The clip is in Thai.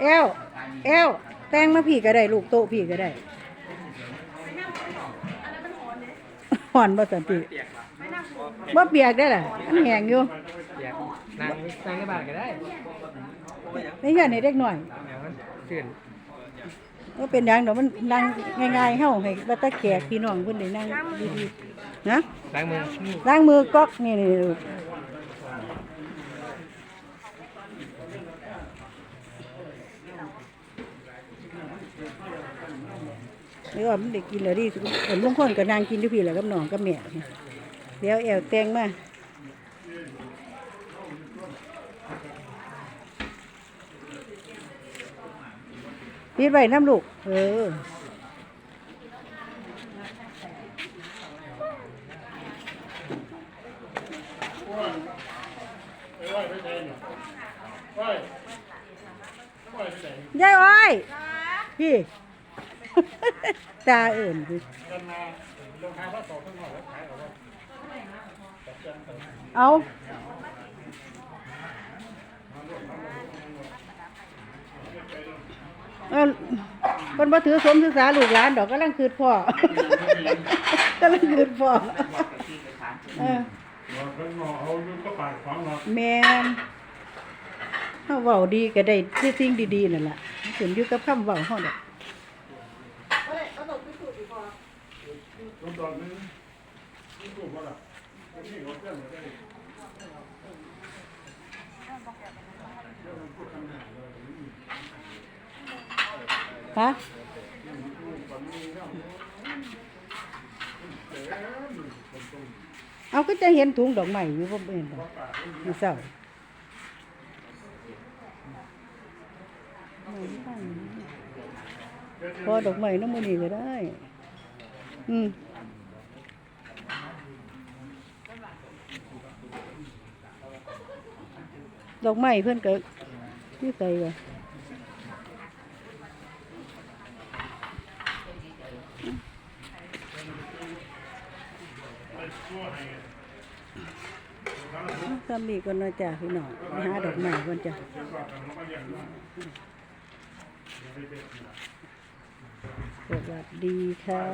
เอวเอวแป้งมาผีก็ได้ ลูกโตผีก็ได้หอนบ่สันติบ่เปียกได้ล่ะมันแหงอยู่นางนางในบ้านก็ได้ไม่ยานในเด็กหน่อยก็เป็นดังเดี๋ยวมันนั่งง่ายๆเฮ้าให้บัตรแขกพี่น้องคนไหนนั่งดีๆนะล้างมือล้างมือก๊อกนี่นี่ นี่ว่ามันได้กินแล้วดิลุงคนกับนางกินทุกพี่แหละกับน้องกับแม่เดี๋ยวแอวแตงมาพีดไว้น้ำลูก เออยายอ้อยพี่ ตาเอื่นดิเอาเออคนมาถือสมศึกษาลูกหลานดอกก็ลังคืดพ่อก็ลังคืดพ่อเแม่เขาเว้าดีก็ได้สิ่งดีๆนั่นแหละขึ้นอยู่กับคำเว้าเขาเนี่ย 从咱们你做过了，我这个变了这里。啊？เอาก็จะเห็นถุงดอกไม้อยู่บ่เห็นดอกอยู่เศร้าพอดอกไม้น้ำมันนี่ก็ได้ Ừ. ดอกไม้เพื่อนเกิดนี่ใส่เลยก็มีคนนะจ้ะพี่น้องหาดอกไม้คนจ้ะ สวัสดีค่ะ